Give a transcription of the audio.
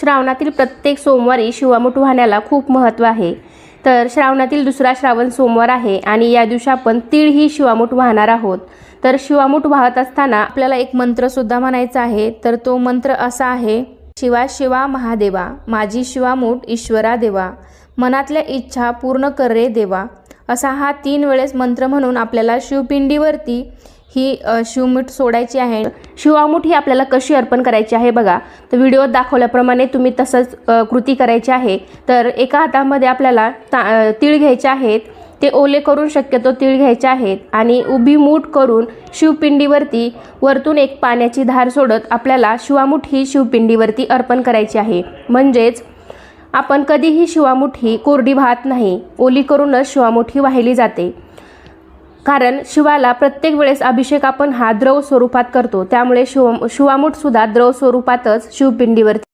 श्रावणातील प्रत्येक सोमवारी शिवामूठ वाहण्याला खूप महत्त्व आहे. तर श्रावणातील दुसरा श्रावण सोमवार आहे आणि या दिवशी आपण तीळ ही शिवामूठ वाहणार आहोत. तर शिवामूठ वाहत असताना आपल्याला एक मंत्रसुद्धा म्हणायचा आहे. तर तो मंत्र असा आहे शिवा शिवा महादेवा माझी शिवामूठ ईश्वरा देवा मनातल्या इच्छा पूर्ण कर रे देवा. असा हा तीन वेळेस मंत्र म्हणून आपल्याला शिवपिंडीवरती ही अ, शिवमूठ सोडायची आहे. शिवामूठ ही आपल्याला कशी अर्पण करायची आहे बघा. तर व्हिडिओत दाखवल्याप्रमाणे तुम्ही तसंच कृती करायची आहे. तर एका हातामध्ये आपल्याला ता तीळ घ्यायचे आहेत. ते ओले करून शक्यतो तीळ घ्यायचे आहेत. आणि उभी मूठ करून शिवपिंडीवरती वरतून एक पाण्याची धार सोडत आपल्याला शिवामूठ ही शिवपिंडीवरती अर्पण करायची आहे. म्हणजेच आपण कधीही शिवामूठ ही कोरडी वाहत नाही. ओली करूनच शिवामूठ ही वाहिली जाते. कारण शिवाला प्रत्येक वेळेस अभिषेक आपण हा द्रव स्वरूपात करतो. त्यामुळे शिव शिवामूठ सुद्धा द्रव स्वरूपातच शिवपिंडीवरती